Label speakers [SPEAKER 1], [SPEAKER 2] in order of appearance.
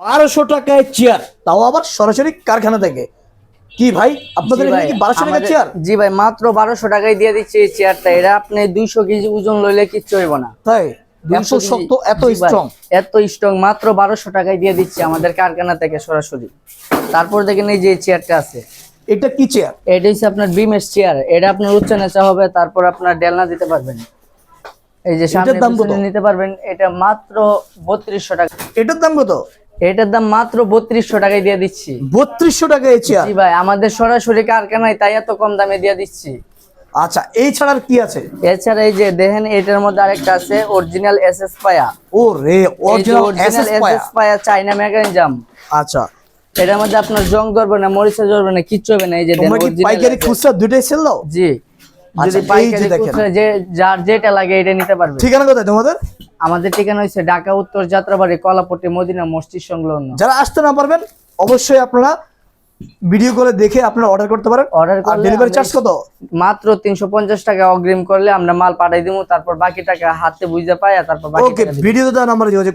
[SPEAKER 1] বারোশো টাকায় চেয়ার তাও আবার সরাসরি কারখানা থেকে। কি ভাই? আপনাদের এখানে
[SPEAKER 2] ভাই,
[SPEAKER 1] কি বারোশো
[SPEAKER 2] আমাদের-
[SPEAKER 1] চেয়ার
[SPEAKER 2] জি ভাই মাত্র বারোশো টাকায় দিয়ে দিচ্ছে এই চেয়ারটা এটা আপনি দুইশো কেজি ওজন লইলে কিচ্ছু হইব না।
[SPEAKER 1] তাই?
[SPEAKER 2] 200
[SPEAKER 1] শক্ত এত স্ট্রং
[SPEAKER 2] এত স্ট্রং মাত্র বারোশো টাকায় দিয়ে দিচ্ছে আমাদের কারখানা থেকে সরাসরি। তারপর দেখেন এই যে চেয়ারটা আছে।
[SPEAKER 1] এটা কি চেয়ার
[SPEAKER 2] এটা হচ্ছে আপনার বিমের চেয়ার এটা আপনার উচ্চ নেচা হবে তারপর আপনার ডেলনা দিতে পারবেন। এই যে সামনে নিতে পারবেন এটা মাত্র বত্রিশশো টাকা।
[SPEAKER 1] এটার দাম কত?
[SPEAKER 2] এটার দাম মাত্র বত্রিশশো টাকায় দিয়ে দিচ্ছি।
[SPEAKER 1] বত্রিশশো টাকায় এই চেয়ার
[SPEAKER 2] জি ভাই আমাদের সরাসরি কারখানায় তাই এত কম দামে দিয়ে দিচ্ছি।
[SPEAKER 1] আচ্ছা এই ছাড়া আর কি আছে?
[SPEAKER 2] এছাড়া এই যে দেখেন এটার মধ্যে আরেকটা আছে অরিজিনাল এস এস পায়া
[SPEAKER 1] ও রে অরিজিনাল এসএস পায়া
[SPEAKER 2] চাইনা মেকানিজম
[SPEAKER 1] আচ্ছা।
[SPEAKER 2] এটার মধ্যে আপনার জং ধরবে না মরিচা ধরবে না কিচ্ছু হবে না এই যে
[SPEAKER 1] পাইকারি খুচরা দুইটাই সেল দাও?
[SPEAKER 2] জি।
[SPEAKER 1] আচ্ছা,
[SPEAKER 2] যদি পাইকারি খুচরা যে যার যেটা লাগে এটা নিতে পারবে।
[SPEAKER 1] ঠিকানা কোথায় তোমাদের?
[SPEAKER 2] আমাদের ঠিকানা হচ্ছে ঢাকা উত্তর যাত্রাবাড়ি কলাপট্টি মদিনা মসজিদ সংলগ্ন।
[SPEAKER 1] যারা আসতে না পারবেন অবশ্যই আপনারা ভিডিও করে দেখে আপনারা অর্ডার করতে পারেন।
[SPEAKER 2] অর্ডার
[SPEAKER 1] আর
[SPEAKER 2] করলে
[SPEAKER 1] ডেলিভারি চার্জ কত?
[SPEAKER 2] মাত্র তিনশো পঞ্চাশ টাকা অগ্রিম করলে আমরা মাল পাঠিয়ে দেব তারপর বাকি টাকা হাতে বুঝতে পায় আর তারপর বাকি
[SPEAKER 1] ওকে
[SPEAKER 2] ভিডিও দাও
[SPEAKER 1] ভিডিওতে দেওয়া নাম্বারে যোগাযোগ